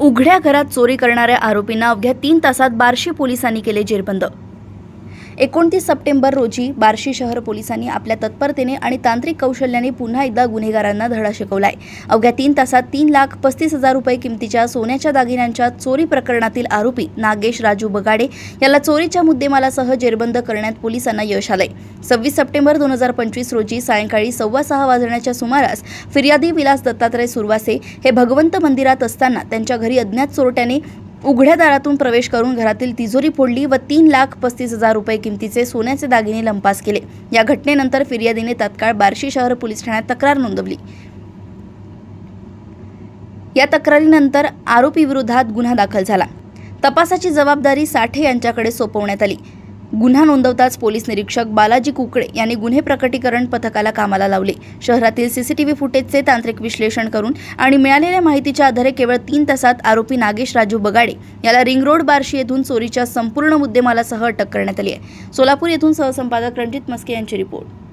उघड्या घरात चोरी करणाऱ्या आरोपींना अवघ्या तीन तासात बार्शी पोलिसांनी केले जेरबंद. एकोणतीस सप्टेंबर रोजी बार्शी शहर पोलिसांनी आपल्या तत्परतेने आणि तांत्रिक कौशल्याने पुन्हा एकदा गुन्हेगारांना धडा शिकवलाय. अवघ्या तीन तासात तीन लाख पस्तीस हजार रुपये किमतीच्या सोन्याच्या दागिन्यांच्या चोरी प्रकरणातील आरोपी नागेश राजू बगाडे याला चोरीच्या मुद्देमालासह जेरबंद करण्यात पोलिसांना यश आलंय. सव्वीस सप्टेंबर दोन हजार पंचवीस रोजी सायंकाळी सव्वा सहा वाजण्याच्या सुमारास फिर्यादी विलास दत्तात्रय सुरवासे हे भगवंत मंदिरात असताना त्यांच्या घरी अज्ञात चोरट्याने उघड्या दारातून प्रवेश करून घरातील तिजोरी फोडली व तीन लाख पस्तीस हजार रुपये किमतीचे सोन्याचे दागिने लंपास केले. या घटनेनंतर फिर्यादीने तात्काळ बार्शी शहर पोलीस ठाण्यात तक्रार नोंदवली. या तक्रारीनंतर आरोपीविरोधात गुन्हा दाखल झाला. तपासाची जबाबदारी साठे यांच्याकडे सोपवण्यात आली. गुन्हा नोंदवताच पोलीस निरीक्षक बालाजी कुकडे यांनी गुन्हे प्रकटीकरण पथकाला कामाला लावले. शहरातील सीसीटीव्ही फुटेजचे तांत्रिक विश्लेषण करून आणि मिळालेल्या माहितीच्या आधारे केवळ तीन तासात आरोपी नागेश राजू बगाडे याला रिंग रोड बार्शी येथून चोरीच्या संपूर्ण मुद्देमालासह अटक करण्यात आली आहे. सोलापूर येथून सहसंपादक रणजित मस्के यांची रिपोर्ट.